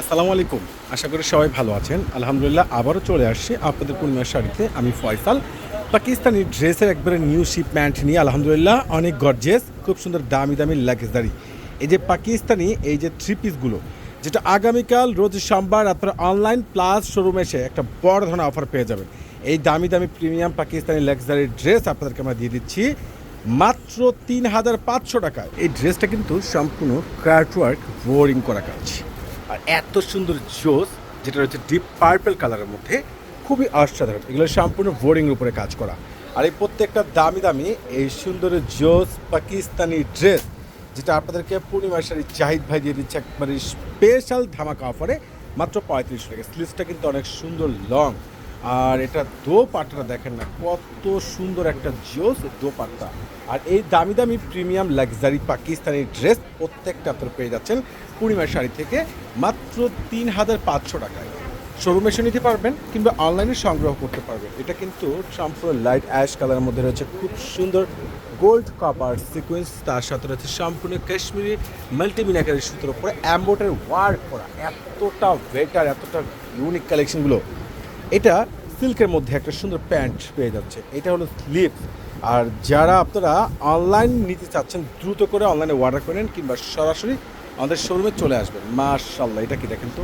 আসসালামু আলাইকুম। আশা করি সবাই ভালো আছেন। আলহামদুলিল্লাহ আবারও চলে আসছি আপনাদের পূর্ণিমার শাড়িতে। আমি ফয়সাল। পাকিস্তানি ড্রেসের একবারে নিউ শিপম্যান্ট নিয়ে আলহামদুলিল্লাহ অনেক গর্জেস খুব সুন্দর দামি দামি লাগেজদারি এই যে পাকিস্তানি, এই যে থ্রি পিসগুলো যেটা আগামীকাল, রোজ সোমবার আপনারা অনলাইন প্লাস শোরুমে এসে একটা বড় ধরনের অফার পেয়ে যাবেন। এই দামি দামি প্রিমিয়াম পাকিস্তানি লাক্সারি ড্রেস আপনাদেরকে আমরা দিয়ে দিচ্ছি মাত্র তিন হাজার পাঁচশো টাকায়। এই ড্রেসটা কিন্তু সম্পূর্ণ ক্রাফটওয়ার্ক বোরিং করা কাজ। আর এত সুন্দর জোস, যেটা রয়েছে ডিপ পার্পেল কালারের মধ্যে, খুবই অসাধারণ। এগুলো সম্পূর্ণ বোরিংয়ের উপরে কাজ করা। আর এই প্রত্যেকটা দামি দামি এই সুন্দর জোস পাকিস্তানি ড্রেস যেটা আপনাদেরকে পূর্ণিমা শাড়ি জাহিদ ভাই দিয়ে দিচ্ছে একবারে স্পেশাল ধামাকা অফারে মাত্র পঁয়ত্রিশ টাকা। স্লিভসটা কিন্তু অনেক সুন্দর লং আর এটা দো পাটটা দেখেন না, কত সুন্দর একটা জোস দো পাট্টা আর এই দামি দামি প্রিমিয়াম লাক্সারি পাকিস্তানি ড্রেস প্রত্যেকটা আপনারা পেয়ে যাচ্ছেন পূর্ণিমার শাড়ি থেকে মাত্র তিন হাজার পাঁচশো টাকায়। শোরুমে এসে নিতে পারবেন কিংবা অনলাইনে সংগ্রহ করতে পারবেন। এটা কিন্তু সম্পূর্ণ লাইট অ্যাশ কালারের মধ্যে রয়েছে, খুব সুন্দর গোল্ড কপার সিকোয়েন্স তার সাথে রয়েছে সম্পূর্ণ কাশ্মীরি মাল্টিমিনাকারের সুতোর উপরে অ্যাম্বোটার ওয়ার্ক করা। এতটা বেটার এতটা ইউনিক কালেকশনগুলো এটা সিল্কের মধ্যে একটা সুন্দর প্যান্ট পেয়ে যাচ্ছে। এটা হলো স্লিপ আর যারা আপনারা অনলাইন নিতে চাচ্ছেন, দ্রুত করে অনলাইনে অর্ডার করেন কিংবা সরাসরি আমাদের শোরুমে চলে আসবেন। মার্শাল্লাহ এটা কি দেখেন তো?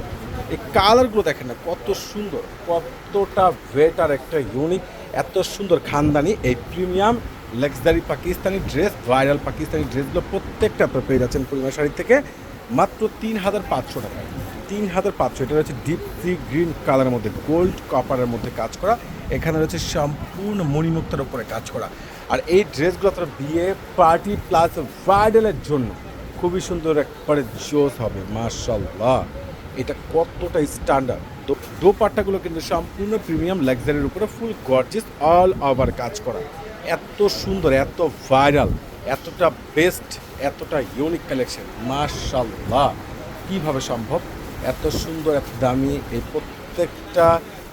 এই কালারগুলো দেখেন না, কত সুন্দর, কতটা ভেটার একটা ইউনিক এত সুন্দর খানদানি। এই premium luxury Pakistani dress viral Pakistani ড্রেসগুলো প্রত্যেকটা আপনারা পেয়ে যাচ্ছেন পরিমাণ শাড়ি থেকে। মাত্র তিন হাজার পাঁচশো টাকা। তিন হাজার পাঁচশো, এটা রয়েছে ডিপ সি গ্রিন কালারের মধ্যে গোল্ড কপারের মধ্যে কাজ করা। এখানে রয়েছে সম্পূর্ণ মণিমুক্তার উপরে কাজ করা। আর এই ড্রেসগুলো আপনার বিয়ে পার্টি প্লাস ব্রাইডালের জন্য। খুবই সুন্দর একবারে জোস হবে মার্শাল্লাহ এটা কতটা স্ট্যান্ডার্ড দোপাট্টাগুলো কিন্তু সম্পূর্ণ প্রিমিয়াম লাক্সারির উপরে ফুল গর্জিস অল ওভার কাজ করা। এত সুন্দর, এত ভাইরাল এতটা বেস্ট এতটা ইউনিক কালেকশন মার্শাল্লাহ কীভাবে সম্ভব? এত সুন্দর, এত দামি এই প্রত্যেকটা,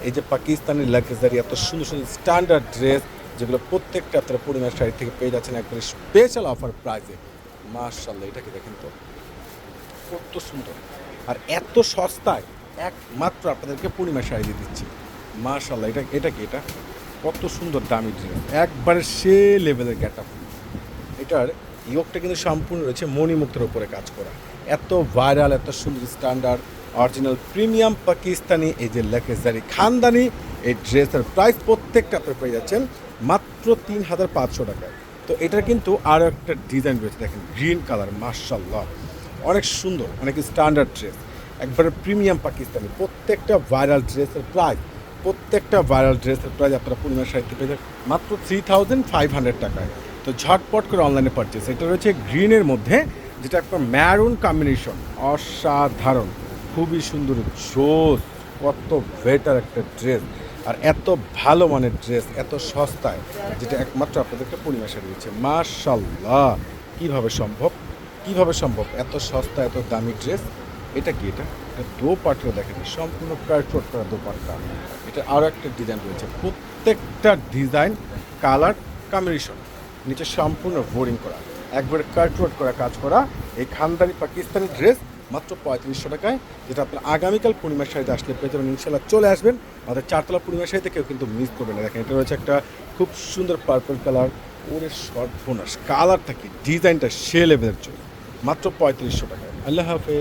এই যে পাকিস্তানি লাক্সারি এত সুন্দর সুন্দর স্ট্যান্ডার্ড ড্রেস যেগুলো প্রত্যেকটা আপনারা পূর্ণিমার শাড়ি থেকে পেয়ে যাচ্ছেন একবারে স্পেশাল অফার প্রাইজে মার্শাল্লাহ এটাকে দেখেন তো? কত সুন্দর। আর এত সস্তায় একমাত্র আপনাদেরকে পূর্ণিমা শাড়ি দিয়ে দিচ্ছি। মার্শাল্লাহ এটা এটা কি এটা? কত সুন্দর দামি ড্রেস একবারে সে লেভেলের গ্যাটা এটার ইয়োগটা কিন্তু সম্পূর্ণ রয়েছে মণিমুক্তের উপরে কাজ করা। এত ভাইরাল, এত সুন্দর স্ট্যান্ডার্ড অরিজিনাল প্রিমিয়াম পাকিস্তানি এই যে লেকেজারি খানদানি, এই ড্রেসের প্রাইস প্রত্যেকটা আপনি পেয়ে যাচ্ছেন মাত্র তিন হাজার পাঁচশো টাকায়। তো এটার কিন্তু আরও একটা ডিজাইন রয়েছে, দেখেন গ্রিন কালার মার্শাল্লাহ অনেক সুন্দর, অনেক স্ট্যান্ডার্ড ড্রেস একবারে প্রিমিয়াম পাকিস্তানি, প্রত্যেকটা ভাইরাল ড্রেসের প্রাইস প্রত্যেকটা ভাইরাল ড্রেসের প্রাইস আপনারা পূর্ণিমা সাহিত্য পেয়ে মাত্র থ্রি থাউজেন্ড ফাইভ হান্ড্রেড টাকায়। তো ঝটপট করে অনলাইনে পারচেস এটা রয়েছে গ্রিনের মধ্যে, যেটা একটা ম্যারুন কম্বিনেশন অসাধারণ। খুবই সুন্দর জোস। কত বেটার একটা ড্রেস আর এত ভালো মানের ড্রেস এত সস্তায়, যেটা একমাত্র আপনাদেরকে পূর্ণিমা শাড়ি দিচ্ছে। মার্শাল্লাহ কীভাবে সম্ভব? কীভাবে সম্ভব? এত সস্তা, এত দামি ড্রেস এটা কি এটা? দো পাটটা দেখেন, সম্পূর্ণ কার্টওয়ার্ক করা দো পাটটা এটা আরও একটা ডিজাইন রয়েছে। প্রত্যেকটা ডিজাইন কালার কম্বিনেশন নিচে সম্পূর্ণ বোরিং করা। একবারে কার্টওয়ার্ক করা কাজ করা। এই খানদানি পাকিস্তানি ড্রেস মাত্র পঁয়ত্রিশশো টাকায়, যেটা আপনার আগামীকাল পূর্ণিমার শাড়িতে আসলে পেয়ে যাবেন। ইনশাল্লাহ চলে আসবেন। আমাদের চারতলা পূর্ণিমার শাড়িতে কেউ কিন্তু মিস করবেন না। দেখেন, এটা রয়েছে একটা খুব সুন্দর পার্পল কালার ওরে সর্বনাশ। কালারটা কি ডিজাইনটা সে লেভেলের জন্য মাত্র পঁয়ত্রিশশো টাকায়। আল্লাহ হাফেজ।